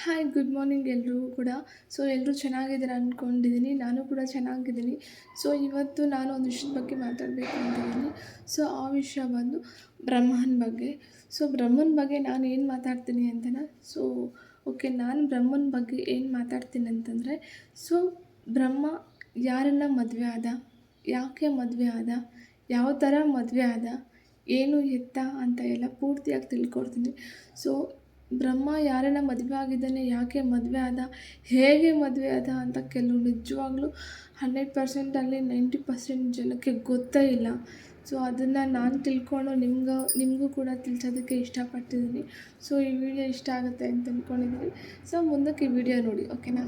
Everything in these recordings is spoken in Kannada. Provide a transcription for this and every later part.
ಹಾಯ್ ಗುಡ್ ಮಾರ್ನಿಂಗ್ ಎಲ್ಲರೂ ಕೂಡ. ಸೊ ಎಲ್ಲರೂ ಚೆನ್ನಾಗಿದ್ದೀರ ಅಂದ್ಕೊಂಡಿದ್ದೀನಿ ನಾನು ಕೂಡ ಚೆನ್ನಾಗಿದ್ದೀನಿ. ಸೊ ಇವತ್ತು ನಾನು ಒಂದು ವಿಷಯದ ಬಗ್ಗೆ ಮಾತಾಡಬೇಕು ಅಂತಿದ್ದೀನಿ ಸೊ ಆ ವಿಷಯ ಬಂದು ಬ್ರಹ್ಮನ ಬಗ್ಗೆ. ಸೊ ಬ್ರಹ್ಮನ ಬಗ್ಗೆ ನಾನು ಏನು ಮಾತಾಡ್ತೀನಿ ಅಂತನ? ಸೊ ಓಕೆ ನಾನು ಬ್ರಹ್ಮನ ಬಗ್ಗೆ ಏನು ಮಾತಾಡ್ತೀನಿ ಅಂತಂದರೆ ಸೊ ಬ್ರಹ್ಮ ಯಾರನ್ನು ಮದುವೆ ಆದ? ಯಾಕೆ ಮದುವೆ ಆದ? ಯಾವ ಥರ ಮದುವೆ ಆದ? ಏನು ಎತ್ತ ಅಂತ ಎಲ್ಲ ಪೂರ್ತಿಯಾಗಿ ತಿಳ್ಕೊಡ್ತೀನಿ. ಸೊ ಬ್ರಹ್ಮ ಯಾರನ್ನ ಮದುವೆ ಆಗಿದ್ದಾನೆ, ಯಾಕೆ ಮದುವೆ ಆದ, ಹೇಗೆ ಮದುವೆ ಆದ ಅಂತ ಕೆಲವು ನಿಜವಾಗ್ಲೂ ಹಂಡ್ರೆಡ್ ಪರ್ಸೆಂಟಲ್ಲಿ ನೈಂಟಿ ಪರ್ಸೆಂಟ್ ಜನಕ್ಕೆ ಗೊತ್ತೇ ಇಲ್ಲ. ಸೊ ಅದನ್ನು ನಾನು ತಿಳ್ಕೊಂಡು ನಿಮ್ಗೆ, ನಿಮಗೂ ಕೂಡ ತಿಳಿಸೋದಕ್ಕೆ ಇಷ್ಟಪಟ್ಟಿದ್ದೀನಿ ಸೊ ಈ ವಿಡಿಯೋ ಇಷ್ಟ ಆಗುತ್ತೆ ಅಂತ ಅಂದ್ಕೊಂಡಿದ್ದೀನಿ ಸೊ ಮುಂದಕ್ಕೆ ಈ ವಿಡಿಯೋ ನೋಡಿ ಓಕೆನಾ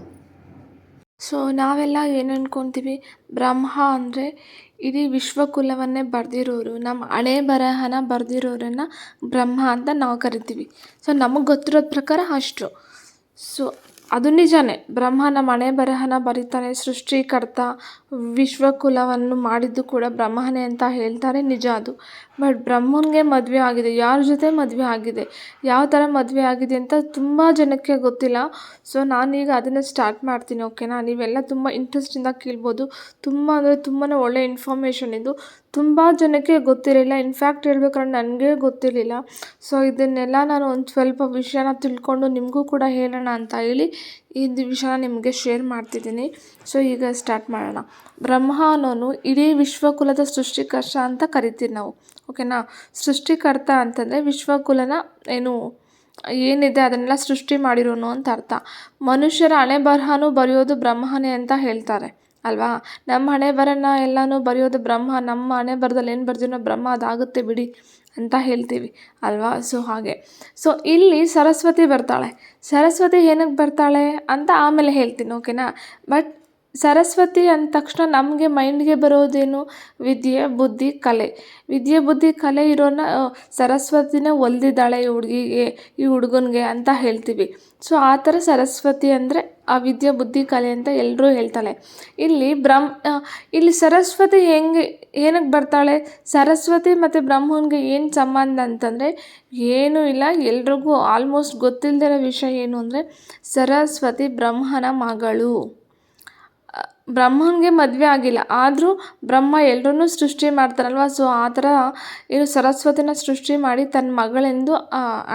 ಸೊ ನಾವೆಲ್ಲ ಏನು ಅಂದ್ಕೊತೀವಿ ಬ್ರಹ್ಮ ಅಂದರೆ ಇಡೀ ವಿಶ್ವಕುಲವನ್ನೇ ಬರೆದಿರೋರು ನಮ್ಮ ಹಣೆ ಬರಹನ ಬರೆದಿರೋರನ್ನ ಬ್ರಹ್ಮ ಅಂತ ನಾವು ಕರಿತೀವಿ. ಸೊ ನಮಗೆ ಗೊತ್ತಿರೋ ಪ್ರಕಾರ ಅಷ್ಟು ಸೊ ಅದು ನಿಜಾನೇ. ಬ್ರಹ್ಮನ ಮಣೆ ಬರಹನ ಬರೀತಾನೆ, ಸೃಷ್ಟಿಕರ್ತ ವಿಶ್ವಕುಲವನ್ನು ಮಾಡಿದ್ದು ಕೂಡ ಬ್ರಹ್ಮನೇ ಅಂತ ಹೇಳ್ತಾರೆ, ನಿಜ ಅದು. ಬಟ್ ಬ್ರಹ್ಮನಿಗೆ ಮದುವೆ ಆಗಿದೆ. ಯಾರ ಜೊತೆ ಮದುವೆ ಆಗಿದೆ? ಯಾವ ಥರ ಮದುವೆ ಆಗಿದೆ ಅಂತ ತುಂಬ ಜನಕ್ಕೆ ಗೊತ್ತಿಲ್ಲ. ಸೊ, ನಾನೀಗ ಅದನ್ನು ಸ್ಟಾರ್ಟ್ ಮಾಡ್ತೀನಿ ಓಕೆನಾ ನೀವೆಲ್ಲ ತುಂಬ ಇಂಟ್ರೆಸ್ಟಿಂದ ಕೇಳ್ಬೋದು. ತುಂಬ ಅಂದರೆ ತುಂಬಾ ಒಳ್ಳೆಯ ಇನ್ಫಾರ್ಮೇಷನ್ ಇದು. ತುಂಬ ಜನಕ್ಕೆ ಗೊತ್ತಿರಲಿಲ್ಲ. ಇನ್ಫ್ಯಾಕ್ಟ್ ಹೇಳ್ಬೇಕಂದ್ರೆ ನನಗೆ ಗೊತ್ತಿರಲಿಲ್ಲ. ಸೊ ಇದನ್ನೆಲ್ಲ ನಾನು ಒಂದು ಸ್ವಲ್ಪ ವಿಷಯನ ತಿಳ್ಕೊಂಡು ನಿಮಗೂ ಕೂಡ ಹೇಳೋಣ ಅಂತ ಹೇಳಿ ಈ ವಿಷಯನ ನಿಮಗೆ ಶೇರ್ ಮಾಡ್ತಿದ್ದೀನಿ. ಸೊ ಈಗ ಸ್ಟಾರ್ಟ್ ಮಾಡೋಣ. ಬ್ರಹ್ಮ ಅನ್ನೋನು ಇಡೀ ವಿಶ್ವಕುಲದ ಸೃಷ್ಟಿಕರ್ತ ಅಂತ ಕರಿತೀವಿ ನಾವು. ಓಕೆನಾ ಸೃಷ್ಟಿಕರ್ತ ಅಂತಂದರೆ ವಿಶ್ವಕುಲನ ಏನು, ಏನಿದೆ ಅದನ್ನೆಲ್ಲ ಸೃಷ್ಟಿ ಮಾಡಿರೋನು ಅಂತ ಅರ್ಥ. ಮನುಷ್ಯರ ಹಣೆ ಬರಹನೂ ಬರೆಯೋದು ಬ್ರಹ್ಮನೇ ಅಂತ ಹೇಳ್ತಾರೆ. ಅಲ್ವಾ? ನಮ್ಮ ಹಣೆ ಬರನ್ನ ಎಲ್ಲನೂ ಬರೆಯೋದು ಬ್ರಹ್ಮ, ನಮ್ಮ ಹಣೆ ಬರದಲ್ಲಿ ಏನು ಬರ್ದಿನೋ ಬ್ರಹ್ಮ ಅದಾಗುತ್ತೆ ಬಿಡಿ ಅಂತ ಹೇಳ್ತೀವಿ ಅಲ್ವಾ? ಸೊ ಹಾಗೆ. ಸೊ ಇಲ್ಲಿ ಸರಸ್ವತಿ ಬರ್ತಾಳೆ. ಸರಸ್ವತಿ ಏನಕ್ಕೆ ಬರ್ತಾಳೆ ಅಂತ ಆಮೇಲೆ ಹೇಳ್ತೀನಿ ಓಕೆನಾ ಬಟ್ ಸರಸ್ವತಿ ಅಂದ ತಕ್ಷಣ ನಮಗೆ ಮೈಂಡ್ಗೆ ಬರೋದೇನು? ವಿದ್ಯೆ, ಬುದ್ಧಿ, ಕಲೆ. ವಿದ್ಯೆ, ಬುದ್ಧಿ, ಕಲೆ ಇರೋನ ಸರಸ್ವತಿನೇ ಒಲ್ದಿದ್ದಾಳೆ ಈ ಹುಡುಗಿಗೆ, ಈ ಹುಡುಗನಿಗೆ ಅಂತ ಹೇಳ್ತೀವಿ. ಸೊ ಆ ಥರ ಸರಸ್ವತಿ ಅಂದರೆ ಆ ವಿದ್ಯೆ, ಬುದ್ಧಿ, ಕಲೆ ಅಂತ ಎಲ್ಲರೂ ಹೇಳ್ತಾಳೆ. ಇಲ್ಲಿ ಬ್ರಹ್ಮ ಇಲ್ಲಿ ಸರಸ್ವತಿ ಹೆಂಗೆ ಏನಕ್ಕೆ ಬರ್ತಾಳೆ? ಸರಸ್ವತಿ ಮತ್ತು ಬ್ರಹ್ಮನಿಗೆ ಏನು ಸಂಬಂಧ ಅಂತಂದರೆ ಏನೂ ಇಲ್ಲ. ಎಲ್ರಿಗೂ ಆಲ್ಮೋಸ್ಟ್ ಗೊತ್ತಿಲ್ಲದಿರೋ ವಿಷಯ ಏನು ಅಂದರೆ ಸರಸ್ವತಿ ಬ್ರಹ್ಮನ ಮಗಳು. ಬ್ರಹ್ಮನಿಗೆ ಮದುವೆ ಆಗಿಲ್ಲ. ಆದರೂ ಬ್ರಹ್ಮ ಎಲ್ಲರೂ ಸೃಷ್ಟಿ ಮಾಡ್ತಾರಲ್ವ? ಸೊ ಆ ಥರ ಏನು ಸರಸ್ವತಿನ ಸೃಷ್ಟಿ ಮಾಡಿ ತನ್ನ ಮಗಳೆಂದು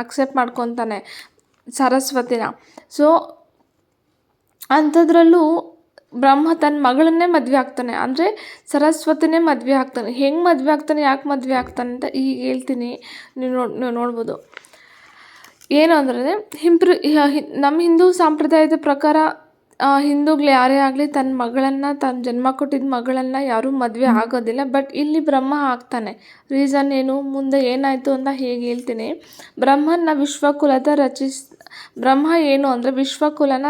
ಅಕ್ಸೆಪ್ಟ್ ಮಾಡ್ಕೊತಾನೆ ಸರಸ್ವತಿನ. ಸೊ ಅಂಥದ್ರಲ್ಲೂ ಬ್ರಹ್ಮ ತನ್ನ ಮಗಳನ್ನೇ ಮದುವೆ ಆಗ್ತಾನೆ. ಅಂದರೆ ಸರಸ್ವತಿನೇ ಮದುವೆ ಆಗ್ತಾನೆ. ಹೆಂಗೆ ಮದುವೆ ಆಗ್ತಾನೆ, ಯಾಕೆ ಮದುವೆ ಆಗ್ತಾನೆ ಅಂತ ಈಗ ಹೇಳ್ತೀನಿ. ನೀವು ನೋಡಿ, ನೀವು ನೋಡ್ಬೋದು. ಏನು ಅಂದರೆ, ಹಿಂಪ್ರ ನಮ್ಮ ಹಿಂದೂ ಸಂಪ್ರದಾಯದ ಪ್ರಕಾರ ಹಿಂದೂಗಳು ಯಾರೇ ಆಗಲಿ ತನ್ನ ಮಗಳನ್ನು ತನ್ನ ಜನ್ಮ ಕೊಟ್ಟಿದ್ದ ಮಗಳನ್ನು ಯಾರೂ ಮದುವೆ ಆಗೋದಿಲ್ಲ. ಬಟ್ ಇಲ್ಲಿ ಬ್ರಹ್ಮ ಆಗ್ತಾನೆ. ರೀಸನ್ ಏನು? ಮುಂದೆ ಏನಾಯಿತು ಅಂತ ಹೇಗೆ ಹೇಳ್ತೀನಿ. ಬ್ರಹ್ಮನ ವಿಶ್ವಕುಲದ ರಚಿಸ್ ಬ್ರಹ್ಮ ಏನು ಅಂದರೆ ವಿಶ್ವಕುಲನ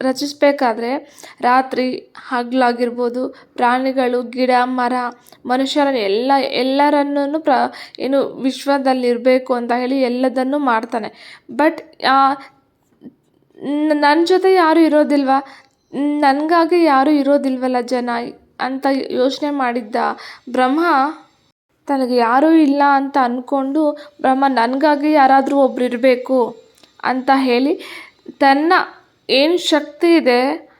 ರಚಿಸಬೇಕಾದ್ರೆ ರಾತ್ರಿ ಹಗಲಾಗಿರ್ಬೋದು ಪ್ರಾಣಿಗಳು ಗಿಡ ಮರ ಮನುಷ್ಯರ ಎಲ್ಲ ಎಲ್ಲರನ್ನೂ ಪ್ರ ಏನು ವಿಶ್ವದಲ್ಲಿರಬೇಕು ಅಂತ ಹೇಳಿ ಎಲ್ಲದನ್ನು ಮಾಡ್ತಾನೆ. ಬಟ್ ನನ್ನ ಜೊತೆ ಯಾರೂ ಇರೋದಿಲ್ವ? ನನಗಾಗಿ ಯಾರೂ ಇರೋದಿಲ್ವಲ್ಲ ಜನ? ಅಂತ ಯೋಚನೆ ಮಾಡಿದ್ದ ಬ್ರಹ್ಮ, ತನಗೆ ಯಾರೂ ಇಲ್ಲ ಅಂತ ಅಂದ್ಕೊಂಡು ಬ್ರಹ್ಮ, ನನಗಾಗಿ ಯಾರಾದರೂ ಒಬ್ರು ಇರಬೇಕು ಅಂತ ಹೇಳಿ, ತನ್ನ ಏನು ಶಕ್ತಿ ಇದೆ,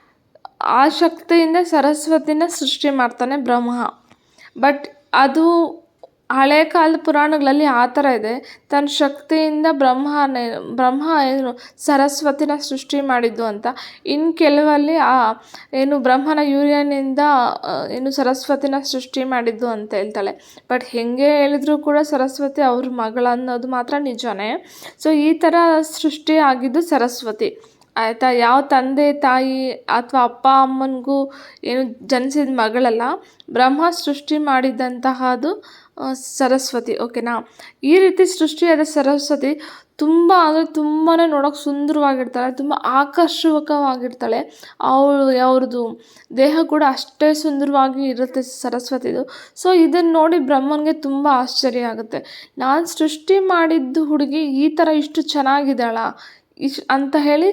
ಆ ಶಕ್ತಿಯಿಂದ ಸರಸ್ವತಿನ ಸೃಷ್ಟಿ ಮಾಡ್ತಾನೆ ಬ್ರಹ್ಮ. ಬಟ್ ಅದು ಹಳೆ ಕಾಲದ ಪುರಾಣಗಳಲ್ಲಿ ಆ ಥರ ಇದೆ. ತನ್ನ ಶಕ್ತಿಯಿಂದ ಬ್ರಹ್ಮನೇ, ಬ್ರಹ್ಮ ಏನು ಸರಸ್ವತಿನ ಸೃಷ್ಟಿ ಮಾಡಿದ್ದು ಅಂತ. ಇನ್ನು ಕೆಲವಲ್ಲಿ ಆ ಏನು ಬ್ರಹ್ಮನ ಯೂರಿಯನಿಂದ ಏನು ಸರಸ್ವತಿನ ಸೃಷ್ಟಿ ಮಾಡಿದ್ದು ಅಂತ ಹೇಳ್ತಾಳೆ. ಬಟ್ ಹೇಗೆ ಹೇಳಿದ್ರು ಕೂಡ ಸರಸ್ವತಿ ಅವ್ರ ಮಗಳ ಅನ್ನೋದು ಮಾತ್ರ ನಿಜವೇ ಸೊ, ಈ ಥರ ಸೃಷ್ಟಿ ಆಗಿದ್ದು ಸರಸ್ವತಿ. ಆಯಿತಾ? ಯಾವ ತಂದೆ, ತಾಯಿ ಅಥವಾ ಅಪ್ಪ, ಅಮ್ಮನಿಗೂ ಏನು ಜನಿಸಿದ ಮಗಳಲ್ಲ, ಬ್ರಹ್ಮ ಸೃಷ್ಟಿ ಮಾಡಿದಂತಹದ್ದು ಸರಸ್ವತಿ. ಓಕೆನಾ ಈ ರೀತಿ ಸೃಷ್ಟಿಯಾದ ಸರಸ್ವತಿ ತುಂಬ ಅಂದರೆ ತುಂಬಾ ನೋಡೋಕೆ ಸುಂದರವಾಗಿರ್ತಾಳೆ, ತುಂಬ ಆಕರ್ಷಕವಾಗಿರ್ತಾಳೆ. ಅವಳು, ಅವ್ರದ್ದು ದೇಹ ಕೂಡ ಅಷ್ಟೇ ಸುಂದರವಾಗಿ ಇರುತ್ತೆ ಸರಸ್ವತಿದು. ಸೊ ಇದನ್ನು ನೋಡಿ ಬ್ರಹ್ಮನಿಗೆ ತುಂಬ ಆಶ್ಚರ್ಯ ಆಗುತ್ತೆ. ನಾನು ಸೃಷ್ಟಿ ಮಾಡಿದ್ದು ಹುಡುಗಿ ಈ ಥರ ಇಷ್ಟು ಚೆನ್ನಾಗಿದ್ದಾಳ? ಇಶ್ ಅಂತ ಹೇಳಿ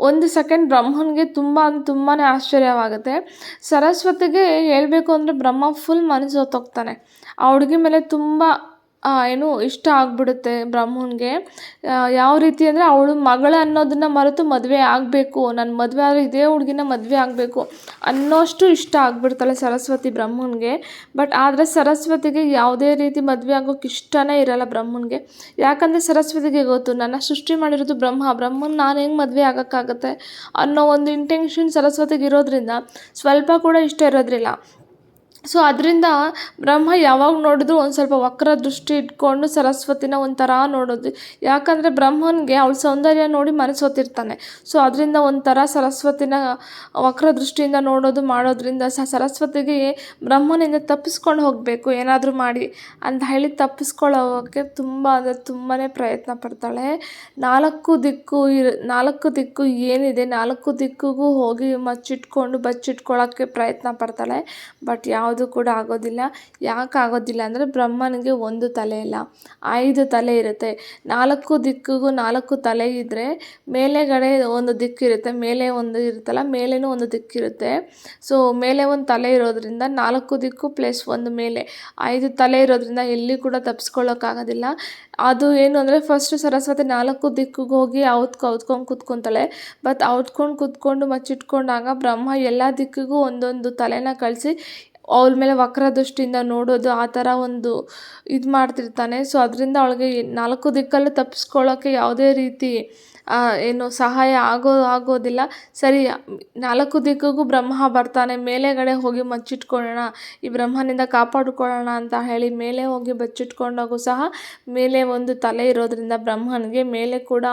ಒಂದು ಸೆಕೆಂಡ್ ಬ್ರಹ್ಮನಿಗೆ ತುಂಬ ತುಂಬಾ ಆಶ್ಚರ್ಯವಾಗುತ್ತೆ. ಸರಸ್ವತಿಗೆ ಹೇಳಬೇಕು ಅಂದರೆ ಬ್ರಹ್ಮ ಫುಲ್ ಮನಸ್ಸು ಹೊತ್ತೋಗ್ತಾನೆ. ಆ ಹುಡುಗಿ ಮೇಲೆ ತುಂಬ ಏನು ಇಷ್ಟ ಆಗಿಬಿಡುತ್ತೆ ಬ್ರಾಹ್ಮಣ್ಗೆ ಯಾವ ರೀತಿ ಅಂದರೆ ಅವಳು ಮಗಳು ಅನ್ನೋದನ್ನು ಮರೆತು ಮದುವೆ ಆಗಬೇಕು. ನನ್ನ ಮದುವೆ ಆದರೆ ಇದೇ ಹುಡುಗಿನ ಮದುವೆ ಆಗಬೇಕು ಅನ್ನೋಷ್ಟು ಇಷ್ಟ ಆಗಿಬಿಡ್ತಾಳೆ ಸರಸ್ವತಿ ಬ್ರಾಹ್ಮಣ್ಗೆ ಬಟ್ ಆದರೆ ಸರಸ್ವತಿಗೆ ಯಾವುದೇ ರೀತಿ ಮದುವೆ ಆಗೋಕ್ಕೆ ಇಷ್ಟನೇ ಇರಲ್ಲ ಬ್ರಾಹ್ಮಣ್ಗೆ ಯಾಕಂದರೆ ಸರಸ್ವತಿಗೆ ಗೊತ್ತು, ನನ್ನ ಸೃಷ್ಟಿ ಮಾಡಿರೋದು ಬ್ರಹ್ಮ. ಬ್ರಹ್ಮನ ನಾನು ಹೆಂಗೆ ಮದುವೆ ಆಗೋಕ್ಕಾಗತ್ತೆ ಅನ್ನೋ ಒಂದು ಇಂಟೆನ್ಷನ್ ಸರಸ್ವತಿಗೆ ಇರೋದ್ರಿಂದ ಸ್ವಲ್ಪ ಕೂಡ ಇಷ್ಟ ಇರೋದಿಲ್ಲ. ಸೊ ಅದರಿಂದ ಬ್ರಹ್ಮ ಯಾವಾಗ ನೋಡಿದ್ರು ಒಂದು ಸ್ವಲ್ಪ ವಕ್ರ ದೃಷ್ಟಿ ಇಟ್ಕೊಂಡು ಸರಸ್ವತಿನ ಒಂಥರ ನೋಡೋದು. ಯಾಕಂದರೆ ಬ್ರಹ್ಮನಿಗೆ ಅವಳ ಸೌಂದರ್ಯ ನೋಡಿ ಮನಸ್ಸು ಹೊತ್ತಿರ್ತಾನೆ ಸೊ ಅದರಿಂದ ಒಂಥರ ಸರಸ್ವತಿನ ವಕ್ರ ದೃಷ್ಟಿಯಿಂದ ನೋಡೋದು ಮಾಡೋದ್ರಿಂದ ಸ ಸರಸ್ವತಿಗೆ ಬ್ರಹ್ಮನಿಂದ ತಪ್ಪಿಸ್ಕೊಂಡು ಹೋಗಬೇಕು, ಏನಾದರೂ ಮಾಡಿ ಅಂತ ಹೇಳಿ ತಪ್ಪಿಸ್ಕೊಳ್ಳೋಕ್ಕೆ ತುಂಬ ಅಂದರೆ ತುಂಬಾ ಪ್ರಯತ್ನ ಪಡ್ತಾಳೆ. ನಾಲ್ಕು ದಿಕ್ಕು ಇರ್, ನಾಲ್ಕು ದಿಕ್ಕು ಏನಿದೆ ನಾಲ್ಕು ದಿಕ್ಕಿಗೂ ಹೋಗಿ ಮಚ್ಚಿಟ್ಕೊಂಡು ಬಚ್ಚಿಟ್ಕೊಳ್ಳೋಕ್ಕೆ ಪ್ರಯತ್ನ ಪಡ್ತಾಳೆ. ಬಟ್ ಯಾವುದು ಕೂಡ ಆಗೋದಿಲ್ಲ. ಯಾಕೆ ಆಗೋದಿಲ್ಲ ಅಂದರೆ ಬ್ರಹ್ಮನಿಗೆ ಒಂದು ತಲೆ ಇಲ್ಲ. ಐದು ತಲೆ ಇರುತ್ತೆ. ನಾಲ್ಕು ದಿಕ್ಕಿಗೂ ನಾಲ್ಕು ತಲೆ ಇದ್ದರೆ ಮೇಲೆಗಡೆ ಒಂದು ದಿಕ್ಕಿರುತ್ತೆ ಮೇಲೆ ಒಂದು ಇರುತ್ತಲ್ಲ, ಮೇಲೇನೂ ಒಂದು ದಿಕ್ಕಿರುತ್ತೆ ಸೊ ಮೇಲೆ ಒಂದು ತಲೆ ಇರೋದ್ರಿಂದ ನಾಲ್ಕು ದಿಕ್ಕು ಪ್ಲಸ್ ಒಂದು ಮೇಲೆ. ಐದು ತಲೆ ಇರೋದ್ರಿಂದ ಎಲ್ಲಿ ಕೂಡ ತಪ್ಪಿಸ್ಕೊಳ್ಳೋಕ್ಕಾಗೋದಿಲ್ಲ ಅದು ಏನು ಅಂದರೆ ಫಸ್ಟ್ ಸರಸ್ವತಿ ನಾಲ್ಕು ದಿಕ್ಕಿಗೆ ಹೋಗಿ ಔತ್ಕೊ ಅವತ್ಕೊಂಡು ಕೂತ್ಕೊತಾಳೆ. ಬಟ್ ಅವತ್ಕೊಂಡು ಕೂತ್ಕೊಂಡು ಮಚ್ಚಿಟ್ಕೊಂಡಾಗ ಬ್ರಹ್ಮ ಎಲ್ಲ ದಿಕ್ಕಿಗೂ ಒಂದೊಂದು ತಲೆನ ಕಳಿಸಿ ಅವಳ ಮೇಲೆ ವಕ್ರ ದೃಷ್ಟಿಯಿಂದ ನೋಡೋದು ಆ ಥರ ಒಂದು ಇದು ಮಾಡ್ತಿರ್ತಾನೆ. ಸೊ ಅದರಿಂದ ಅವಳಿಗೆ ನಾಲ್ಕು ದಿಕ್ಕಲ್ಲೂ ತಪ್ಪಿಸ್ಕೊಳ್ಳೋಕ್ಕೆ ಯಾವುದೇ ರೀತಿ ಏನು ಸಹಾಯ ಆಗೋ, ಆಗೋದಿಲ್ಲ. ಸರಿ, ನಾಲ್ಕು ದಿಕ್ಕಿಗೂ ಬ್ರಹ್ಮ ಬರ್ತಾನೆ, ಮೇಲೆಗಡೆ ಹೋಗಿ ಮಚ್ಚಿಟ್ಕೊಳ್ಳೋಣ, ಈ ಬ್ರಹ್ಮನಿಂದ ಕಾಪಾಡಿಕೊಳ್ಳೋಣ ಅಂತ ಹೇಳಿ ಮೇಲೆ ಹೋಗಿ ಬಚ್ಚಿಟ್ಕೊಂಡಾಗೂ ಸಹ ಮೇಲೆ ಒಂದು ತಲೆ ಇರೋದರಿಂದ ಬ್ರಹ್ಮನಿಗೆ ಮೇಲೆ ಕೂಡ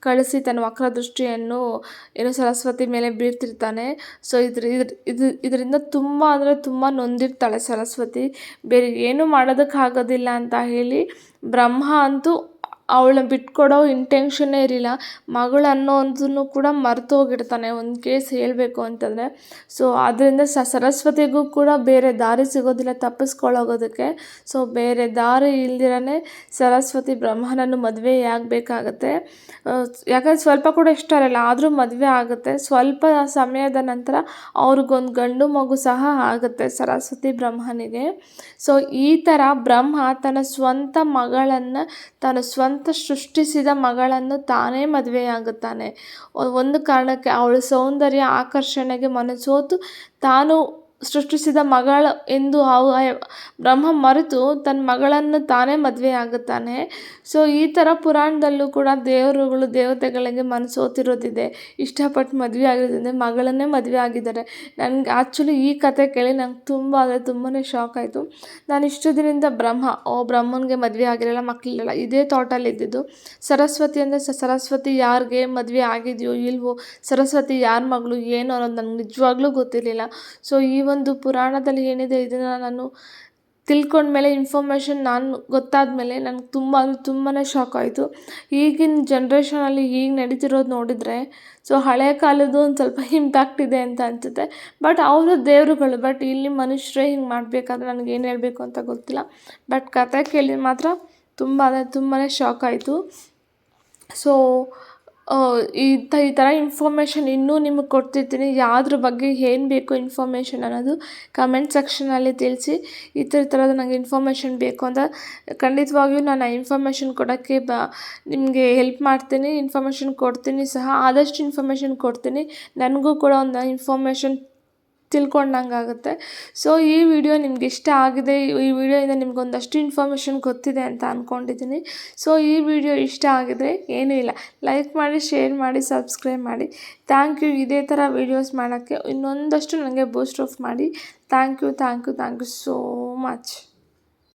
ಕಳಿಸಿ ತನ್ನ ವಕ್ರ ದೃಷ್ಟಿಯನ್ನು ಏನು ಸರಸ್ವತಿ ಮೇಲೆ ಬೀರ್ತಿರ್ತಾನೆ. ಸೊ ಇದ್ರ, ಇದು, ಇದರಿಂದ ತುಂಬ ಅಂದರೆ ತುಂಬ ನೊಂದಿರ್ತಾಳೆ ಸರಸ್ವತಿ. ಬೇರೆ ಏನೂ ಮಾಡೋದಕ್ಕಾಗೋದಿಲ್ಲ ಅಂತ ಹೇಳಿ ಬ್ರಹ್ಮ ಅಂತೂ ಅವಳನ್ನ ಬಿಟ್ಕೊಡೋ ಇಂಟೆನ್ಷನ್ನೇ ಇರಲಿಲ್ಲ. ಮಗಳು ಅನ್ನೋದನ್ನು ಕೂಡ ಮರೆತು ಹೋಗಿರ್ತಾನೆ ಒಂದು ಕೇಸ್ ಹೇಳಬೇಕು ಅಂತಂದರೆ. ಸೊ ಆದ್ದರಿಂದ ಸರಸ್ವತಿಗೂ ಕೂಡ ಬೇರೆ ದಾರಿ ಸಿಗೋದಿಲ್ಲ ತಪ್ಪಿಸ್ಕೊಳ್ಳೋಗೋದಕ್ಕೆ ಸೊ ಬೇರೆ ದಾರಿ ಇಲ್ದಿರನೇ ಸರಸ್ವತಿ ಬ್ರಹ್ಮನನ್ನು ಮದುವೆ ಆಗಬೇಕಾಗತ್ತೆ. ಯಾಕಂದರೆ ಸ್ವಲ್ಪ ಕೂಡ ಇಷ್ಟ ಇರಲ್ಲ. ಆದರೂ ಮದುವೆ ಆಗುತ್ತೆ. ಸ್ವಲ್ಪ ಸಮಯದ ನಂತರ ಅವ್ರಿಗೊಂದು ಗಂಡು ಮಗು ಸಹ ಆಗುತ್ತೆ ಸರಸ್ವತಿ ಬ್ರಹ್ಮನಿಗೆ. ಸೊ ಈ ಥರ ಬ್ರಹ್ಮ ತನ್ನ ಸ್ವಂತ ಮಗಳನ್ನು ತನ್ನ ಸ್ವಂತ ಸೃಷ್ಟಿಸಿದ ಮಗಳನ್ನು ತಾನೇ ಮದುವೆಯಾಗುತ್ತಾನೆ. ಒಂದು ಕಾರಣಕ್ಕೆ ಅವಳ ಸೌಂದರ್ಯ ಆಕರ್ಷಣೆಗೆ ಮನಸೋತು ತಾನು ಸೃಷ್ಟಿಸಿದ ಮಗಳು ಎಂದು ಬ್ರಹ್ಮ ಮರೆತು ತನ್ನ ಮಗಳನ್ನು ತಾನೇ ಮದುವೆ ಆಗುತ್ತಾನೆ. ಸೊ ಈ ಥರ ಪುರಾಣದಲ್ಲೂ ಕೂಡ ದೇವರುಗಳು, ದೇವತೆಗಳಿಗೆ ಮನಸೋತಿರೋದಿದೆ ಇಷ್ಟಪಟ್ಟು ಮದುವೆ ಆಗಿರೋದ್ರಿಂದ ಮಗಳನ್ನೇ ಮದುವೆ ಆಗಿದ್ದಾರೆ. ನನಗೆ ಆ್ಯಕ್ಚುಲಿ ಈ ಕತೆ ಕೇಳಿ ನಂಗೆ ತುಂಬ, ಅಂದರೆ ತುಂಬಾ ಶಾಕ್ ಆಯಿತು. ನಾನು ಇಷ್ಟು ದಿನದಿಂದ ಬ್ರಹ್ಮ, ಓ, ಬ್ರಹ್ಮನಿಗೆ ಮದುವೆ ಆಗಿರಲ್ಲ, ಮಕ್ಕಳಿರಲ್ಲ, ಇದೇ ಥಾಟಲ್ಲಿ ಇದ್ದಿದ್ದು. ಸರಸ್ವತಿ ಅಂದರೆ ಸರಸ್ವತಿ ಯಾರಿಗೆ ಮದುವೆ ಆಗಿದೆಯೋ, ಇಲ್ವೋ, ಸರಸ್ವತಿ ಯಾರ ಮಗಳು, ಏನು ಅನ್ನೋದು ನನಗೆ ನಿಜವಾಗ್ಲೂ ಗೊತ್ತಿರಲಿಲ್ಲ. ಸೊ ಈ ಒಂದು ಪುರಾಣದಲ್ಲಿ ಏನಿದೆ, ಇದನ್ನು ನಾನು ತಿಳ್ಕೊಂಡ್ಮೇಲೆ ಇನ್ಫಾರ್ಮೇಷನ್ ನಾನು ಗೊತ್ತಾದ ಮೇಲೆ ನನಗೆ ತುಂಬ, ಅಂದರೆ ತುಂಬಾ ಶಾಕ್ ಆಯಿತು. ಈಗಿನ ಜನ್ರೇಷನಲ್ಲಿ ಈಗ ನಡೀತಿರೋದು ನೋಡಿದರೆ ಸೊ ಹಳೆ ಕಾಲದ್ದು ಒಂದು ಸ್ವಲ್ಪ ಇಂಪ್ಯಾಕ್ಟ್ ಇದೆ ಅಂತ ಅನಿಸುತ್ತೆ. ಬಟ್ ಅವರು ದೇವರುಗಳು ಬಟ್ ಇಲ್ಲಿ ಮನುಷ್ಯರೇ ಹಿಂಗೆ ಮಾಡಬೇಕಾದ್ರೆ ನನಗೆ ಏನು ಹೇಳಬೇಕು ಅಂತ ಗೊತ್ತಿಲ್ಲ. ಬಟ್ ಕತೆ ಕೇಳಿ ಮಾತ್ರ ತುಂಬ ಅಂದರೆ ತುಂಬಾ ಶಾಕ್ ಆಯಿತು. ಸೊ ಈ ತ, ಈ ಥರ ಇನ್ಫಾರ್ಮೇಷನ್ ಇನ್ನೂ ನಿಮಗೆ ಕೊಡ್ತಿರ್ತೀನಿ. ಯಾವುದ್ರ ಬಗ್ಗೆ ಏನು ಬೇಕು ಇನ್ಫಾರ್ಮೇಷನ್ ಅನ್ನೋದು ಕಮೆಂಟ್ ಸೆಕ್ಷನಲ್ಲಿ ತಿಳಿಸಿ. ಈ ಥರ ಥರದ ನನಗೆ ಇನ್ಫಾರ್ಮೇಷನ್ ಬೇಕು ಅಂತ. ಖಂಡಿತವಾಗಿಯೂ ನಾನು ಆ ಇನ್ಫಾರ್ಮೇಷನ್ ಕೊಡೋಕ್ಕೆ ಬ, ನಿಮಗೆ ಹೆಲ್ಪ್ ಮಾಡ್ತೀನಿ ಇನ್ಫಾರ್ಮೇಷನ್ ಕೊಡ್ತೀನಿ ಸಹ. ಆದಷ್ಟು ಇನ್ಫಾರ್ಮೇಷನ್ ಕೊಡ್ತೀನಿ. ನನಗೂ ಕೂಡ ಒಂದು ಇನ್ಫಾರ್ಮೇಷನ್ ತಿಳ್ಕೊಂಡಂಗಾಗುತ್ತೆ. ಸೊ ಈ ವಿಡಿಯೋ ನಿಮ್ಗೆ ಇಷ್ಟ ಆಗಿದೆ, ಈ ವಿಡಿಯೋಯಿಂದ ನಿಮ್ಗೊಂದಷ್ಟು ಇನ್ಫಾರ್ಮೇಷನ್ ಗೊತ್ತಿದೆ ಅಂತ ಅಂದ್ಕೊಂಡಿದ್ದೀನಿ ಸೊ ಈ ವಿಡಿಯೋ ಇಷ್ಟ ಆಗಿದ್ರೆ ಏನೂ ಇಲ್ಲ. ಲೈಕ್ ಮಾಡಿ ಶೇರ್ ಮಾಡಿ ಸಬ್ಸ್ಕ್ರೈಬ್ ಮಾಡಿ. ಥ್ಯಾಂಕ್ ಯು ಇದೇ ಥರ ವೀಡಿಯೋಸ್ ಮಾಡೋಕ್ಕೆ ಇನ್ನೊಂದಷ್ಟು ನನಗೆ ಬೂಸ್ಟ್ ಆಫ್ ಮಾಡಿ. Thank you thank you thank you so much